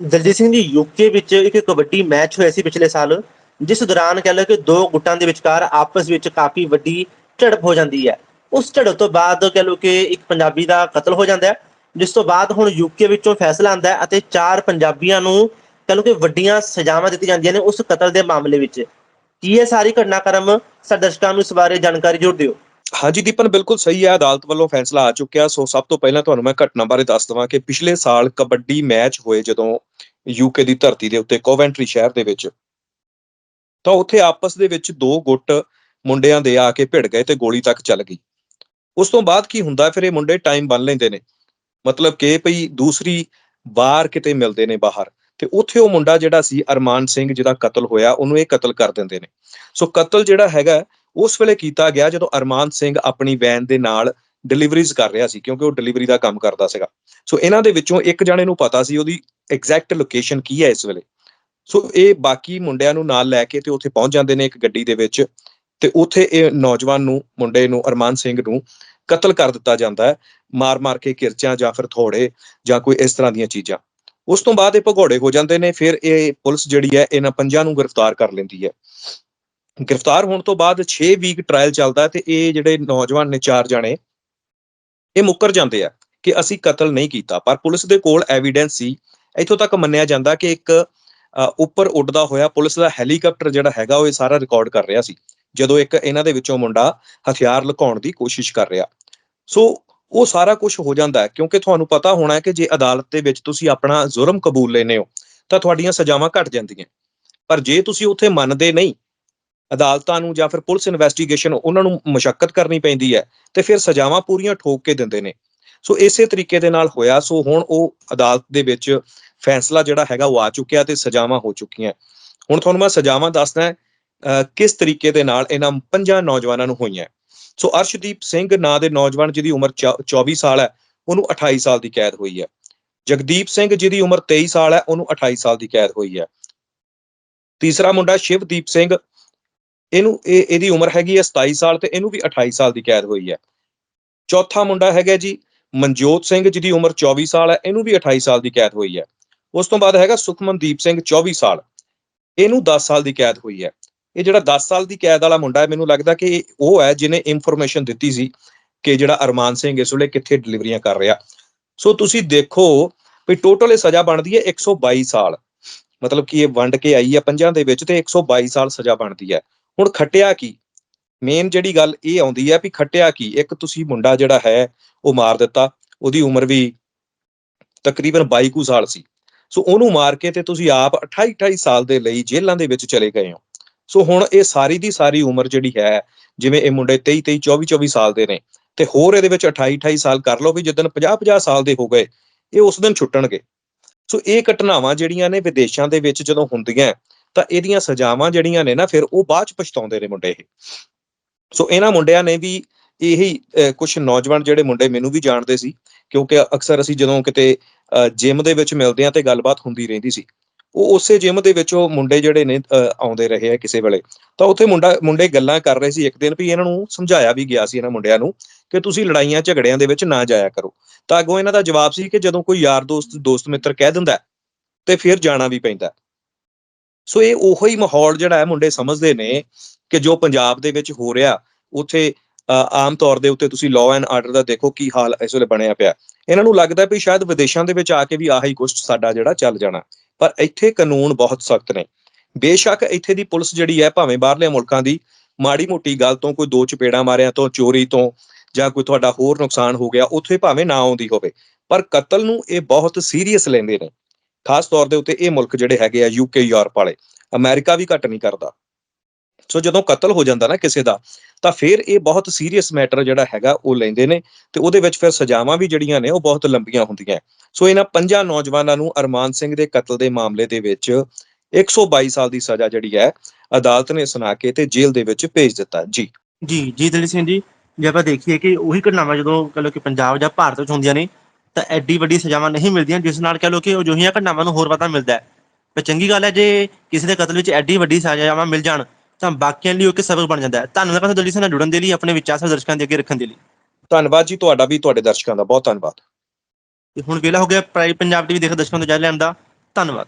Daljit Singh ji UK ਵਿੱਚ ਇੱਕ kabaddi match ਹੋਇਆ ਸੀ ਪਿਛਲੇ ਸਾਲ, ਜਿਸ ਦੌਰਾਨ ਕਹਿ ਲਓ ਕਿ ਦੋ ਗੁੱਟਾਂ ਦੇ ਵਿਚਕਾਰ ਆਪਸ ਵਿੱਚ ਕਾਫੀ ਵੱਡੀ ਝੜਪ ਹੋ ਜਾਂਦੀ ਹੈ। ਉਸ ਝੜਪ ਤੋਂ ਬਾਅਦ ਕਹਿ ਲਓ ਕਿ ਇੱਕ ਪੰਜਾਬੀ ਦਾ ਕਤਲ ਹੋ ਜਾਂਦਾ ਹੈ, ਜਿਸ ਤੋਂ ਬਾਅਦ ਹੁਣ ਯੂਕੇ ਵਿੱਚੋਂ ਫੈਸਲਾ ਆਂਦਾ ਹੈ ਅਤੇ ਚਾਰ ਪੰਜਾਬੀਆਂ ਨੂੰ ਕਹਿ ਲਓ ਕਿ ਵੱਡੀਆਂ ਸਜ਼ਾਵਾਂ ਦਿੱਤੀਆਂ ਜਾਂਦੀਆਂ ਨੇ ਉਸ ਕਤਲ ਦੇ ਮਾਮਲੇ ਵਿੱਚ। ਕੀ ਇਹ ਸਾਰੀ ਘਟਨਾਕ੍ਰਮ ਸਾਡੇ ਦਰਸ਼ਕਾਂ ਨੂੰ ਇਸ ਬਾਰੇ ਜਾਣਕਾਰੀ ਜ਼ਰੂਰ ਦਿਓ। ਹਾਂਜੀ ਦੀਪਨ, ਬਿਲਕੁਲ ਸਹੀ ਹੈ, ਅਦਾਲਤ ਵੱਲੋਂ ਫੈਸਲਾ ਆ ਚੁੱਕਿਆ। ਸੋ ਸਭ ਤੋਂ ਪਹਿਲਾਂ ਤੁਹਾਨੂੰ ਮੈਂ ਘਟਨਾ ਬਾਰੇ ਦੱਸ ਦਵਾਂ ਕਿ ਪਿਛਲੇ ਸਾਲ ਕਬੱਡੀ ਮੈਚ ਹੋਏ ਜਦੋਂ ਯੂਕੇ ਦੀ ਧਰਤੀ ਦੇ ਉੱਤੇ ਕੋਵੈਂਟਰੀ ਸ਼ਹਿਰ ਦੇ ਵਿੱਚ। ਤਾਂ ਉੱਥੇ ਆਪਸ ਦੇ ਵਿੱਚ ਦੋ ਗੁੱਟ ਮੁੰਡਿਆਂ ਦੇ ਆ ਕੇ ਭਿੜ ਗਏ ਤੇ ਗੋਲੀ ਤੱਕ ਚੱਲ ਗਈ। ਉਸ ਤੋਂ ਬਾਅਦ ਕੀ ਹੁੰਦਾ, ਫਿਰ ਇਹ ਮੁੰਡੇ ਟਾਈਮ ਬੰਨ ਲੈਂਦੇ ਨੇ। ਮਤਲਬ ਕਿ ਭਈ ਦੂਸਰੀ ਵਾਰ ਕਿਤੇ ਮਿਲਦੇ ਨੇ ਬਾਹਰ। ਤੇ ਉੱਥੇ ਉਹ ਮੁੰਡਾ ਜਿਹੜਾ ਸੀ, ਅਰਮਾਨ ਸਿੰਘ ਜਿਹਦਾ ਕਤਲ ਹੋਇਆ, ਉਹਨੂੰ ਇਹ ਕਤਲ ਕਰ ਦਿੰਦੇ ਨੇ। ਸੋ ਕਤਲ ਜਿਹੜਾ ਹੈਗਾ ਉਸ ਵੇਲੇ ਕੀਤਾ ਗਿਆ ਜਦੋਂ ਅਰਮਾਨ ਸਿੰਘ ਆਪਣੀ ਵੈਨ ਦੇ ਨਾਲ ਡਿਲੀਵਰੀਜ਼ ਕਰ ਰਿਹਾ ਸੀ, ਕਿਉਂਕਿ ਉਹ ਡਿਲੀਵਰੀ ਦਾ ਕੰਮ ਕਰਦਾ ਸੀਗਾ। ਸੋ ਇਹਨਾਂ ਦੇ ਵਿੱਚੋਂ ਇੱਕ ਜਣੇ ਨੂੰ ਪਤਾ ਸੀ ਉਹਦੀ ਐਗਜ਼ੈਕਟ ਲੋਕੇਸ਼ਨ ਕੀ ਹੈ ਇਸ ਵੇਲੇ। ਸੋ ਇਹ ਬਾਕੀ ਮੁੰਡਿਆਂ ਨੂੰ ਨਾਲ ਲੈ ਕੇ ਤੇ ਉੱਥੇ ਪਹੁੰਚ ਜਾਂਦੇ ਨੇ ਇੱਕ ਗੱਡੀ ਦੇ ਵਿੱਚ ਤੇ ਉੱਥੇ ਇਹ ਨੌਜਵਾਨ ਨੂੰ, ਮੁੰਡੇ ਨੂੰ, ਅਰਮਾਨ ਸਿੰਘ ਨੂੰ ਕਤਲ ਕਰ ਦਿੱਤਾ ਜਾਂਦਾ ਹੈ ਮਾਰ-ਮਾਰ ਕੇ ਕਿਰਚਾਂ ਜਾਂ ਫਿਰ ਥੋੜੇ ਜਾਂ ਕੋਈ ਇਸ ਤਰ੍ਹਾਂ ਦੀਆਂ ਚੀਜ਼ਾਂ। ਉਸ ਤੋਂ ਬਾਅਦ ਇਹ ਭਗੌੜੇ ਹੋ ਜਾਂਦੇ ਨੇ, ਫਿਰ ਇਹ ਪੁਲਿਸ ਜਿਹੜੀ ਹੈ ਇਹਨਾਂ ਪੰਜਾਂ ਨੂੰ ਗ੍ਰਿਫਤਾਰ ਕਰ ਲੈਂਦੀ ਹੈ। ਗ੍ਰਿਫਤਾਰ ਹੋਣ ਤੋਂ ਬਾਅਦ 6 ਵੀਕ ਟ੍ਰਾਇਲ ਚੱਲਦਾ ਤੇ ਇਹ ਜਿਹੜੇ ਨੌਜਵਾਨ ਨੇ ਚਾਰ ਜਣੇ, ਇਹ ਮੁੱਕਰ ਜਾਂਦੇ ਆ ਕਿ ਅਸੀਂ ਕਤਲ ਨਹੀਂ ਕੀਤਾ। ਪਰ ਪੁਲਿਸ ਦੇ ਕੋਲ ਐਵੀਡੈਂਸ ਸੀ। ਇੱਥੋਂ ਤੱਕ ਮੰਨਿਆ ਜਾਂਦਾ ਕਿ ਇੱਕ ਉੱਪਰ ਉੱਡਦਾ ਹੋਇਆ ਪੁਲਿਸ ਦਾ ਹੈਲੀਕਾਪਟਰ ਜਿਹੜਾ ਹੈਗਾ ਉਹ ਇਹ ਸਾਰਾ ਰਿਕਾਰਡ ਕਰ ਰਿਹਾ ਸੀ, ਜਦੋਂ ਇੱਕ ਇਹਨਾਂ ਦੇ ਵਿੱਚੋਂ ਮੁੰਡਾ ਹਥਿਆਰ ਲੁਕਾਉਣ ਦੀ ਕੋਸ਼ਿਸ਼ ਕਰ ਰਿਹਾ। ਸੋ ਉਹ ਸਾਰਾ ਕੁਝ ਹੋ ਜਾਂਦਾ ਹੈ, ਕਿਉਂਕਿ ਤੁਹਾਨੂੰ ਪਤਾ ਹੋਣਾ ਹੈ ਕਿ ਜੇ ਅਦਾਲਤ ਦੇ ਵਿੱਚ ਤੁਸੀਂ ਆਪਣਾ ਜ਼ੁਰਮ ਕਬੂਲ ਲੈਨੇ ਹੋ, ਤਾਂ ਤੁਹਾਡੀਆਂ ਸਜ਼ਾਵਾਂ ਘਟ ਜਾਂਦੀਆਂ। ਪਰ ਜੇ ਤੁਸੀਂ ਉੱਥੇ ਮੰਨਦੇ ਨਹੀਂ ਅਦਾਲਤਾਂ ਨੂੰ ਜਾਂ ਫਿਰ ਪੁਲਿਸ ਇਨਵੈਸਟੀਗੇਸ਼ਨ ਉਹਨਾਂ ਨੂੰ ਮੁਸ਼ਕਲ ਕਰਨੀ ਪੈਂਦੀ ਹੈ ਤੇ ਫਿਰ ਸਜ਼ਾਵਾਂ ਪੂਰੀਆਂ ਠੋਕ ਕੇ ਦਿੰਦੇ ਨੇ। ਸੋ ਇਸੇ ਤਰੀਕੇ ਦੇ ਨਾਲ ਹੋਇਆ, ਸੋ ਹੁਣ ਉਹ ਅਦਾਲਤ ਦੇ ਵਿੱਚ ਫੈਸਲਾ ਜਿਹੜਾ ਹੈਗਾ ਉਹ ਆ ਚੁੱਕਿਆ ਤੇ ਸਜ਼ਾਵਾਂ ਹੋ ਚੁੱਕੀਆਂ। ਹੁਣ ਤੁਹਾਨੂੰ ਮੈਂ ਸਜ਼ਾਵਾਂ ਦੱਸਦਾ ਅਹ, ਕਿਸ ਤਰੀਕੇ ਦੇ ਨਾਲ ਇਹਨਾਂ ਪੰਜਾਂ ਨੌਜਵਾਨਾਂ ਨੂੰ ਹੋਈਆਂ। ਸੋ ਅਰਸ਼ਦੀਪ ਸਿੰਘ ਨਾਂ ਦੇ ਨੌਜਵਾਨ ਜਿਹਦੀ ਉਮਰ ਚੌ- 24 ਸਾਲ ਹੈ, ਉਹਨੂੰ 28 ਸਾਲ ਦੀ ਕੈਦ ਹੋਈ ਹੈ। ਜਗਦੀਪ ਸਿੰਘ ਜਿਹਦੀ ਉਮਰ 23 ਸਾਲ ਹੈ, ਉਹਨੂੰ 28 ਸਾਲ ਦੀ ਕੈਦ ਹੋਈ ਹੈ। ਤੀਸਰਾ ਮੁੰਡਾ ਸ਼ਿਵਦੀਪ ਸਿੰਘ ਇਹਨੂੰ ਇਹ ਇਹਦੀ ਉਮਰ ਹੈਗੀ ਹੈ 27 ਸਾਲ ਤੇ ਇਹਨੂੰ ਵੀ 28 ਸਾਲ ਦੀ ਕੈਦ ਹੋਈ ਹੈ। ਚੌਥਾ ਮੁੰਡਾ ਹੈਗਾ ਜੀ ਮਨਜੋਤ ਸਿੰਘ, ਜਿਹਦੀ ਉਮਰ 24 ਸਾਲ ਹੈ, ਇਹਨੂੰ ਵੀ 28 ਸਾਲ ਦੀ ਕੈਦ ਹੋਈ ਹੈ। ਉਸ ਤੋਂ ਬਾਅਦ ਹੈਗਾ ਸੁਖਮਨਦੀਪ ਸਿੰਘ 24 ਸਾਲ। ਇਹਨੂੰ 10 ਸਾਲ ਦੀ ਕੈਦ ਹੋਈ ਹੈ। ਇਹ ਜਿਹੜਾ 10 ਸਾਲ ਦੀ ਕੈਦ ਵਾਲਾ ਮੁੰਡਾ ਹੈ, ਮੈਨੂੰ ਲੱਗਦਾ ਕਿ ਇਹ ਉਹ ਹੈ ਜਿਹਨੇ ਇਨਫੋਰਮੇਸ਼ਨ ਦਿੱਤੀ ਸੀ ਕਿ ਜਿਹੜਾ ਅਰਮਾਨ ਸਿੰਘ ਇਸ ਵੇਲੇ ਕਿੱਥੇ ਡਿਲੀਵਰੀਆਂ ਕਰ ਰਿਹਾ। ਸੋ ਤੁਸੀਂ ਦੇਖੋ ਵੀ ਟੋਟਲ ਇਹ ਸਜ਼ਾ ਬਣਦੀ ਹੈ 122 ਸਾਲ। ਮਤਲਬ ਕਿ ਇਹ ਵੰਡ ਕੇ ਆਈ ਹੈ ਪੰਜਾਂ ਦੇ ਵਿੱਚ ਤੇ 122 ਸਾਲ ਸਜ਼ਾ ਬਣਦੀ ਹੈ। ਹੁਣ ਖੱਟਿਆ ਕੀ? ਮੇਨ ਜਿਹੜੀ ਗੱਲ ਇਹ ਆਉਂਦੀ ਹੈ ਵੀ ਖੱਟਿਆ ਕੀ? ਇੱਕ ਤੁਸੀਂ ਮੁੰਡਾ ਜਿਹੜਾ ਹੈ, ਉਹ ਮਾਰ ਦਿੱਤਾ। ਉਹਦੀ ਉਮਰ ਵੀ ਤਕਰੀਬਨ 22 ਕੁ ਸਾਲ ਸੀ। ਸੋ ਉਹਨੂੰ ਮਾਰ ਕੇ ਤੇ ਤੁਸੀਂ ਆਪ 28 28 ਸਾਲ ਦੇ ਲਈ ਜੇਲ੍ਹਾਂ ਦੇ ਵਿੱਚ ਚਲੇ ਗਏ ਹੋ। ਸੋ ਹੁਣ ਇਹ ਸਾਰੀ ਦੀ ਸਾਰੀ ਉਮਰ ਜਿਹੜੀ ਹੈ, ਜਿਵੇਂ ਇਹ ਮੁੰਡੇ 23 23 24 24 ਸਾਲ ਦੇ ਨੇ, ਤੇ ਹੋਰ ਇਹਦੇ ਵਿੱਚ 28 28 ਸਾਲ ਕਰ ਲਓ ਵੀ ਜਿੱਦਣ 50 50 ਸਾਲ ਦੇ ਹੋ ਗਏ, ਇਹ ਉਸ ਦਿਨ ਛੁੱਟਣਗੇ। ਸੋ ਇਹ ਘਟਨਾਵਾਂ ਜਿਹੜੀਆਂ ਨੇ ਵਿਦੇਸ਼ਾਂ ਦੇ ਵਿੱਚ ਜਦੋਂ ਹੁੰਦੀਆਂ ਤਾਂ ਇਹਦੀਆਂ ਸਜ਼ਾਵਾਂ ਜਿਹੜੀਆਂ ਨੇ ਨਾ ਫਿਰ ਉਹ ਬਾਅਦ ਚ ਪਛਤਾਉਂਦੇ ਨੇ ਮੁੰਡੇ ਇਹ। ਸੋ ਇਹਨਾਂ ਮੁੰਡਿਆਂ ਨੇ ਵੀ ਇਹੀ ਕੁਝ ਨੌਜਵਾਨ ਜਿਹੜੇ ਮੁੰਡੇ ਮੈਨੂੰ ਵੀ ਜਾਣਦੇ ਸੀ, ਕਿਉਂਕਿ ਅਕਸਰ ਅਸੀਂ ਜਦੋਂ ਕਿਤੇ ਜਿਮ ਦੇ ਵਿੱਚ ਮਿਲਦੇ ਆ ਤੇ ਗੱਲਬਾਤ ਹੁੰਦੀ ਰਹਿੰਦੀ ਸੀ। ਉਹ ਉਸੇ ਜਿਮ ਦੇ ਵਿੱਚ ਉਹ ਮੁੰਡੇ ਜਿਹੜੇ ਨੇ ਆਉਂਦੇ ਰਹੇ ਆ ਕਿਸੇ ਵੇਲੇ। ਤਾਂ ਉੱਥੇ ਮੁੰਡਾ, ਮੁੰਡੇ ਗੱਲਾਂ ਕਰ ਰਹੇ ਸੀ ਇੱਕ ਦਿਨ ਵੀ ਇਹਨਾਂ ਨੂੰ ਸਮਝਾਇਆ ਵੀ ਗਿਆ ਸੀ ਇਹਨਾਂ ਮੁੰਡਿਆਂ ਨੂੰ ਕਿ ਤੁਸੀਂ ਲੜਾਈਆਂ ਝਗੜਿਆਂ ਦੇ ਵਿੱਚ ਨਾ ਜਾਇਆ ਕਰੋ। ਤਾਂ ਅੱਗੋਂ ਇਹਨਾਂ ਦਾ ਜਵਾਬ ਸੀ ਕਿ ਜਦੋਂ ਕੋਈ ਯਾਰ ਦੋਸਤ ਦੋਸਤ ਮਿੱਤਰ ਕਹਿ ਦਿੰਦਾ ਤੇ ਫਿਰ ਜਾਣਾ ਵੀ ਪੈਂਦਾ ਸੋ ਇਹ ਉਹੋ ਹੀ ਮਾਹੌਲ ਜਿਹੜਾ ਹੈ ਮੁੰਡੇ ਸਮਝਦੇ ਨੇ ਕਿ ਜੋ ਪੰਜਾਬ ਦੇ ਵਿੱਚ ਹੋ ਰਿਹਾ ਉੱਥੇ ਅ, ਆਮ ਤੌਰ ਦੇ ਉੱਤੇ ਤੁਸੀਂ ਲਾਅ ਐਂਡ ਆਰਡਰ ਦਾ ਦੇਖੋ ਕੀ ਹਾਲ ਇਸ ਵੇਲੇ ਬਣਿਆ ਪਿਆ। ਇਹਨਾਂ ਨੂੰ ਲੱਗਦਾ ਵੀ ਸ਼ਾਇਦ ਵਿਦੇਸ਼ਾਂ ਦੇ ਵਿੱਚ ਆ ਕੇ ਵੀ ਆਹੀ ਕੁਛ ਸਾਡਾ ਜਿਹੜਾ ਚੱਲ ਜਾਣਾ। ਪਰ ਇੱਥੇ ਕਾਨੂੰਨ ਬਹੁਤ ਸਖਤ ਨੇ। ਬੇਸ਼ੱਕ ਇੱਥੇ ਦੀ ਪੁਲਿਸ ਜਿਹੜੀ ਹੈ ਭਾਵੇਂ ਬਾਹਰਲੇ ਮੁਲਕਾਂ ਦੀ ਮਾੜੀ ਮੋਟੀ ਗੱਲ ਤੋਂ ਕੋਈ ਦੋ ਚਪੇੜਾਂ ਮਾਰਿਆਂ ਤੋਂ ਚੋਰੀ ਤੋਂ ਜਾਂ ਕੋਈ ਤੁਹਾਡਾ ਹੋਰ ਨੁਕਸਾਨ ਹੋ ਗਿਆ ਉੱਥੇ ਭਾਵੇਂ ਨਾ ਆਉਂਦੀ ਹੋਵੇ। ਪਰ ਕਤਲ ਨੂੰ ਇਹ ਬਹੁਤ ਸੀਰੀਅਸ ਲੈਂਦੇ ਨੇ। ਖਾਸ ਤੌਰ ਦੇ ਉੱਤੇ ਇਹ ਮੁਲਕ ਜਿਹੜੇ ਹੈਗੇ ਆ ਯੂਕੇ ਯੂਰਪ ਵਾਲੇ, ਅਮਰੀਕਾ ਵੀ ਘੱਟ ਨਹੀਂ ਕਰਦਾ। ਸੋ ਜਦੋਂ ਕਤਲ ਹੋ ਜਾਂਦਾ ਨਾ ਕਿਸੇ ਦਾ, ਤਾਂ ਫਿਰ ਇਹ ਬਹੁਤ ਸੀਰੀਅਸ ਮੈਟਰ ਜਿਹੜਾ ਹੈਗਾ ਉਹ ਲੈਂਦੇ ਨੇ ਤੇ ਉਹਦੇ ਵਿੱਚ ਫਿਰ ਸਜ਼ਾਵਾਂ ਵੀ ਜਿਹੜੀਆਂ ਨੇ ਉਹ ਬਹੁਤ ਲੰਬੀਆਂ ਹੁੰਦੀਆਂ। ਸੋ ਇਹਨਾਂ ਪੰਜਾਂ ਨੌਜਵਾਨਾਂ ਨੂੰ ਅਰਮਾਨ ਸਿੰਘ ਦੇ ਕਤਲ ਦੇ ਮਾਮਲੇ ਦੇ ਵਿੱਚ 122 ਸਾਲ ਦੀ ਸਜ਼ਾ ਜਿਹੜੀ ਹੈ, ਅਦਾਲਤ ਨੇ ਸੁਣਾ ਕੇ ਤੇ ਜੇਲ੍ਹ ਦੇ ਵਿੱਚ ਭੇਜ ਦਿੱਤਾ। ਜੀ। ਜੀ ਜੀ ਦਲੀ ਸਿੰਘ ਜੀ, ਜੇ ਆਪਾਂ ਦੇਖੀਏ ਕਿ ਉਹੀ ਘਟਨਾਵਾਂ ਜਦੋਂ ਕਹ ਲਓ ਕਿ ਪੰਜਾਬ ਜਾਂ ਭਾਰਤ ਵਿੱਚ ਹੁੰਦੀਆਂ ਨੇ ਤਾਂ ਐਡੀ ਵੱਡੀ ਸਜ਼ਾਵਾਂ ਨਹੀਂ ਮਿਲਦੀਆਂ ਜਿਸ ਨਾਲ ਕਹ ਲਓ ਕਿ ਅਜਿਹੀਆਂ ਘਟਨਾਵਾਂ ਨੂੰ ਹੋਰ ਪਤਾ ਮਿਲਦਾ ਹੈ। ਪਰ ਚੰਗੀ ਗੱਲ ਹੈ ਜੇ ਕਿਸੇ ਦੇ ਕਤਲ ਵਿੱਚ ਐਡੀ ਵੱਡੀ ਸਜ਼ਾਵਾਂ ਮਿਲ ਜਾਣ ਤਾਂ ਬਾਕੀਆਂ ਲਈ ਉਹ ਇੱਕ ਸਬਕ ਬਣ ਜਾਂਦਾ ਹੈ। ਧੰਨਵਾਦ ਦਲਜੀਤ ਸਿੰਘ ਨਾਲ ਜੁੜਨ ਦੇ ਲਈ ਆਪਣੇ ਵਿਚਾਰ ਸਾਰੇ ਦਰਸ਼ਕਾਂ ਦੇ ਅੱਗੇ ਰੱਖਣ ਦੇ ਲਈ। ਧੰਨਵਾਦ ਜੀ ਤੁਹਾਡਾ ਵੀ ਤੁਹਾਡੇ ਦਰਸ਼ਕਾਂ ਦਾ ਬਹੁਤ ਧੰਨਵਾਦ। ਤੇ ਹੁਣ ਵੇਲਾ ਹੋ ਗਿਆ ਪ੍ਰਾਈ ਪੰਜਾਬ ਟੀਵੀ ਦੇਖ ਦਰਸ਼ਕਾਂ ਤੋਂ ਜਾ ਲੈਣ ਦਾ। ਧੰਨਵਾਦ।